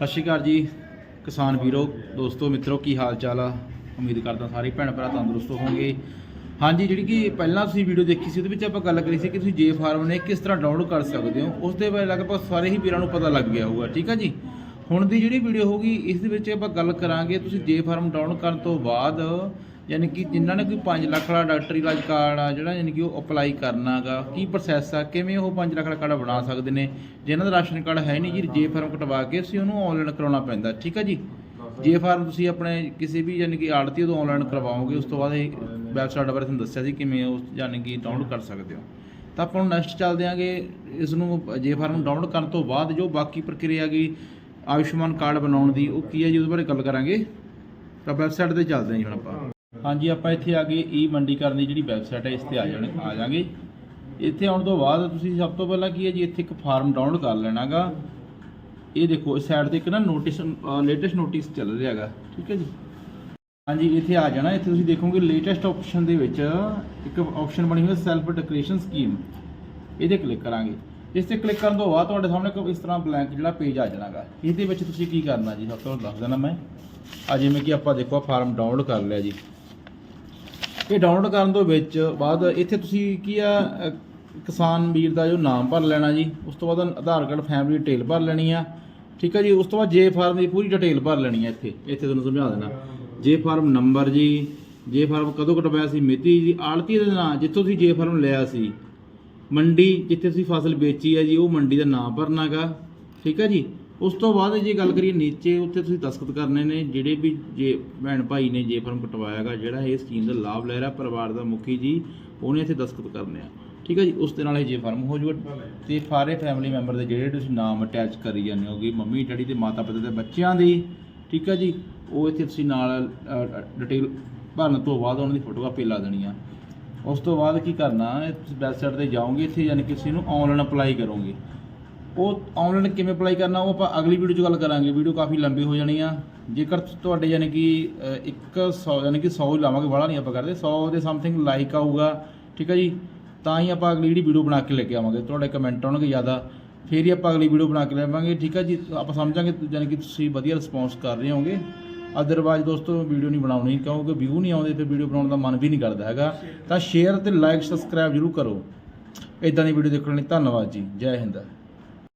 ਸਤਿ ਸ਼੍ਰੀ ਅਕਾਲ ਜੀ, ਕਿਸਾਨ ਵੀਰੋ, ਦੋਸਤੋ, ਮਿੱਤਰੋ, ਕੀ ਹਾਲ ਚਾਲ ਆ? ਉਮੀਦ ਕਰਦਾ ਸਾਰੇ ਭੈਣ ਭਰਾ ਤੰਦਰੁਸਤ ਹੋਵੋਗੇ। ਹਾਂਜੀ, ਜਿਹੜੀ ਕਿ ਪਹਿਲਾਂ ਤੁਸੀਂ ਵੀਡੀਓ ਦੇਖੀ ਸੀ, ਉਹਦੇ ਵਿੱਚ ਆਪਾਂ ਗੱਲ ਕਰੀ ਸੀ ਕਿ ਤੁਸੀਂ ਜੇ ਫਾਰਮ ਨੇ ਕਿਸ ਤਰ੍ਹਾਂ ਡਾਊਨਲੋਡ ਕਰ ਸਕਦੇ ਹੋ। ਉਸ ਦੇ ਬਾਰੇ ਲਗਭਗ ਸਾਰੇ ਹੀ ਵੀਰਾਂ ਨੂੰ ਪਤਾ ਲੱਗ ਗਿਆ ਹੋਊਗਾ, ਠੀਕ ਆ ਜੀ? ਹੁਣ ਦੀ ਜਿਹੜੀ ਵੀਡੀਓ ਹੋਊਗੀ, ਇਸ ਦੇ ਵਿੱਚ ਆਪਾਂ ਗੱਲ ਕਰਾਂਗੇ, ਤੁਸੀਂ ਜੇ ਫਾਰਮ ਡਾਊਨਲੋਡ ਕਰਨ ਤੋਂ ਬਾਅਦ ਯਾਨੀ ਕਿ ਜਿਨ੍ਹਾਂ ਨੇ ਕੋਈ 5 ਲੱਖ ਵਾਲਾ ਡਾਕਟਰੀ ਇਲਾਜ ਕਾਰਡ ਆ, ਜਿਹੜਾ ਯਾਨੀ ਕਿ ਉਹ ਅਪਲਾਈ ਕਰਨਾਗਾ ਕੀ ਪ੍ਰੋਸੈਸ ਆ, ਕਿਵੇਂ ਉਹ 5 ਲੱਖ ਵਾਲਾ ਕਾਰਡ ਬਣਾ ਸਕਦੇ ਨੇ? ਜਿਨ੍ਹਾਂ ਦਾ ਰਾਸ਼ਨ ਕਾਰਡ ਹੈ ਨਹੀਂ ਜੀ, ਜੇ ਫਾਰਮ ਕਟਵਾ ਕੇ ਅਸੀਂ ਉਹਨੂੰ ਆਨਲਾਈਨ ਕਰਾਉਣਾ ਪੈਂਦਾ, ਠੀਕ ਆ ਜੀ? ਜੇ ਫਾਰਮ ਤੁਸੀਂ ਆਪਣੇ ਕਿਸੇ ਵੀ ਯਾਨੀ ਕਿ ਆੜਤੀ ਤੋਂ ਆਨਲਾਈਨ ਕਰਵਾਓਗੇ, ਉਸ ਤੋਂ ਬਾਅਦ ਇਹ ਵੈਬਸਾਈਟ ਬਾਰੇ ਤੁਹਾਨੂੰ ਦੱਸਿਆ ਸੀ ਕਿਵੇਂ ਉਸ ਯਾਨੀ ਕਿ ਡਾਊਨਲੋਡ ਕਰ ਸਕਦੇ ਹੋ। ਤਾਂ ਆਪਾਂ ਹੁਣ ਨੈਕਸਟ ਚੱਲਦੇ ਆਂਗੇ ਇਸ ਨੂੰ ਜੇ ਫਾਰਮ ਡਾਊਨਲੋਡ ਕਰਨ ਤੋਂ ਬਾਅਦ ਜੋ ਬਾਕੀ ਪ੍ਰਕਿਰਿਆ ਗਈ ਆਯੁਸ਼ਮਾਨ ਕਾਰਡ ਬਣਾਉਣ ਦੀ, ਉਹ ਕੀ ਹੈ ਜੀ, ਉਹਦੇ ਬਾਰੇ ਗੱਲ ਕਰਾਂਗੇ। ਤਾਂ ਵੈਬਸਾਈਟ ਤੇ ਚੱਲਦੇ ਹਾਂ ਜੀ ਹੁਣ ਆਪਾਂ। ਹਾਂਜੀ, ਆਪਾਂ ਇੱਥੇ ਆ ਗਏ ਈ ਮੰਡੀਕਰਨ ਦੀ ਜਿਹੜੀ ਵੈਬਸਾਈਟ ਹੈ, ਇਸ ਤੇ ਆ ਜਾਣੇ, ਆ ਜਾਾਂਗੇ। ਇੱਥੇ ਆਉਣ ਤੋਂ ਬਾਅਦ ਤੁਸੀਂ ਸਭ ਤੋਂ ਪਹਿਲਾਂ ਕੀ ਹੈ ਜੀ, ਇੱਥੇ ਇੱਕ ਫਾਰਮ ਡਾਊਨਲੋਡ ਕਰ ਲੈਣਾਗਾ ਇਹ ਦੇਖੋ, ਇਸ ਸਾਈਡ ਤੇ ਇੱਕ ਨਾ ਨੋਟਿਸ ਲੇਟੈਸਟ ਨੋਟਿਸ ਚੱਲ ਰਿਹਾ ਹੈਗਾ ਠੀਕ ਹੈ ਜੀ? ਹਾਂਜੀ, ਇੱਥੇ ਆ ਜਾਣਾ, ਇੱਥੇ ਤੁਸੀਂ ਦੇਖੋਗੇ ਲੇਟੈਸਟ ਆਪਸ਼ਨ ਦੇ ਵਿੱਚ ਇੱਕ ਆਪਸ਼ਨ ਬਣੀ ਹੋਈ ਹੈ ਸੈਲਫ ਡਿਕਲੇਰੇਸ਼ਨ ਸਕੀਮ ਇਹਦੇ ਕਲਿੱਕ ਕਰਾਂਗੇ। ਇਸ ਤੇ ਕਲਿੱਕ ਕਰਨ ਤੋਂ ਬਾਅਦ ਤੁਹਾਡੇ ਸਾਹਮਣੇ ਇੱਕ ਇਸ ਤਰ੍ਹਾਂ ਬਲੈਂਕ ਜਿਹੜਾ ਪੇਜ ਆ ਜਾਣਾਗਾ ਇਹਦੇ ਵਿੱਚ ਤੁਸੀਂ ਕੀ ਕਰਨਾ ਜੀ? ਸਭ ਤੋਂ ਦੱਸ ਦੇਣਾ ਮੈਂ। ਆ ਜਿਵੇਂ ਕਿ ਆਪਾਂ ਦੇਖੋ ਫਾਰਮ ਡਾਊਨਲੋਡ ਕਰ ਲਿਆ ਜੀ। ਇਹ ਡਾਊਨਲੋਡ ਕਰਨ ਤੋਂ ਵਿੱਚ ਬਾਅਦ ਇੱਥੇ ਤੁਸੀਂ ਕੀ ਆ ਕਿਸਾਨ ਵੀਰ ਦਾ ਜੋ ਨਾਮ ਭਰ ਲੈਣਾ ਜੀ, ਉਸ ਤੋਂ ਬਾਅਦ ਆਧਾਰ ਕਾਰਡ ਫੈਮਿਲੀ ਡਿਟੇਲ ਭਰ ਲੈਣੀ ਆ, ਠੀਕ ਆ ਜੀ? ਉਸ ਤੋਂ ਬਾਅਦ ਜੇ ਫਾਰਮ ਦੀ ਪੂਰੀ ਡਿਟੇਲ ਭਰ ਲੈਣੀ ਆ ਇੱਥੇ ਇੱਥੇ ਤੁਹਾਨੂੰ ਸਮਝਾ ਦੇਣਾ। ਜੇ ਫਾਰਮ ਨੰਬਰ ਜੀ ਜੇ ਫਾਰਮ ਕਦੋਂ ਕਟਵਾਇਆ ਸੀ? ਮਿਤੀ ਜੀ, ਆੜਤੀ ਦਾ ਨਾਂ, ਜਿੱਥੋਂ ਤੁਸੀਂ ਜੇ ਫਾਰਮ ਲਿਆ ਸੀ। ਮੰਡੀ, ਜਿੱਥੇ ਤੁਸੀਂ ਫਸਲ ਵੇਚੀ ਹੈ ਜੀ, ਉਹ ਮੰਡੀ ਦਾ ਨਾਮ ਭਰਨਾਗਾ ਠੀਕ ਹੈ ਜੀ? ਉਸ ਤੋਂ ਬਾਅਦ ਜੇ ਗੱਲ ਕਰੀਏ ਨੀਚੇ, ਉੱਥੇ ਤੁਸੀਂ ਦਸਖਤ ਕਰਨੇ ਨੇ, ਜਿਹੜੇ ਵੀ ਜੇ ਭੈਣ ਭਾਈ ਨੇ ਜੇ ਫਾਰਮ ਕਟਵਾਇਆਗਾ ਜਿਹੜਾ ਇਹ ਸਕੀਮ ਦਾ ਲਾਭ ਲੈ ਰਿਹਾ ਪਰਿਵਾਰ ਦਾ ਮੁਖੀ ਜੀ, ਉਹਨੇ ਇੱਥੇ ਦਸਖਤ ਕਰਨੇ ਆ। ਠੀਕ ਹੈ ਜੀ? ਉਸ ਦੇ ਨਾਲ ਇਹ ਜੇ ਫਾਰਮ ਹੋ ਜਾਊਗਾ ਤੇ ਸਾਰੇ ਫੈਮਿਲੀ ਮੈਂਬਰ ਦੇ ਜਿਹੜੇ ਤੁਸੀਂ ਨਾਮ ਅਟੈਚ ਕਰੀ ਜਾਂਦੇ ਹੋਗੇ ਮੰਮੀ, ਡੈਡੀ ਤੇ ਮਾਤਾ ਪਿਤਾ ਦੇ ਬੱਚਿਆਂ ਦੀ, ਠੀਕ ਹੈ ਜੀ? ਉਹ ਇੱਥੇ ਤੁਸੀਂ ਨਾਲ ਡਿਟੇਲ ਭਰਨ ਤੋਂ ਬਾਅਦ ਉਹਨਾਂ ਦੀ ਫੋਟੋ ਕਾਪੀ ਲਾ ਦੇਣੀ ਆ ਉਸ ਤੋਂ ਬਾਅਦ ਕੀ ਕਰਨਾ ਤੁਸੀਂ ਵੈਬਸਾਈਟ ਤੇ ਜਾਓਗੇ, ਇੱਥੇ ਯਾਨੀ ਕਿਸੇ ਨੂੰ ਆਨਲਾਈਨ ਅਪਲਾਈ ਕਰੋਗੇ। ਉਹ ਆਨਲਾਈਨ ਕਿਵੇਂ ਅਪਲਾਈ ਕਰਨਾ, ਉਹ ਆਪਾਂ ਅਗਲੀ ਵੀਡੀਓ 'ਚ ਗੱਲ ਕਰਾਂਗੇ। ਵੀਡੀਓ ਕਾਫੀ ਲੰਬੀ ਹੋ ਜਾਣੀ ਆ। ਜੇਕਰ ਤੁਹਾਡੇ ਯਾਨੀ ਕਿ ਇੱਕ 100 ਯਾਨੀ ਕਿ 100 ਲਾਵਾਂਗੇ ਬਾਹਲਾ ਨਹੀਂ ਆਪਾਂ ਕਰਦੇ। 100 ਦੇ ਸਮਥਿੰਗ ਲਾਈਕ ਆਊਗਾ, ਠੀਕ ਹੈ ਜੀ? ਤਾਂ ਹੀ ਆਪਾਂ ਅਗਲੀ ਜਿਹੜੀ ਵੀਡੀਓ ਬਣਾ ਕੇ ਲੈ ਕੇ ਆਵਾਂਗੇ। ਤੁਹਾਡੇ ਕਮੈਂਟ ਆਉਣਗੇ ਜ਼ਿਆਦਾ। ਫਿਰ ਹੀ ਆਪਾਂ ਅਗਲੀ ਵੀਡੀਓ ਬਣਾ ਕੇ ਲੈਵਾਂਗੇ ਠੀਕ ਹੈ ਜੀ? ਆਪਾਂ ਸਮਝਾਂਗੇ, ਯਾਨੀ ਕਿ ਤੁਸੀਂ ਵਧੀਆ ਰਿਸਪੌਂਸ ਕਰ ਰਹੇ ਹੋਗੇ ਅਦਰਵਾਈਜ਼ ਦੋਸਤੋ ਵੀਡੀਓ ਨਹੀਂ ਬਣਾਉਣੀ, ਕਿਉਂਕਿ ਵਿਊ ਨਹੀਂ ਆਉਂਦੇ, ਫਿਰ ਵੀਡੀਓ ਬਣਾਉਣ ਦਾ ਮਨ ਵੀ ਨਹੀਂ ਕਰਦਾ ਹੈਗਾ। ਤਾਂ ਸ਼ੇਅਰ ਤੇ ਲਾਈਕ ਸਬਸਕ੍ਰਾਈਬ ਜ਼ਰੂਰ ਕਰੋ। ਇਦਾਂ ਦੀ ਵੀਡੀਓ ਦੇਖਣ ਲਈ ਧੰਨਵਾਦ ਜੀ। ਜੈ ਹਿੰਦ।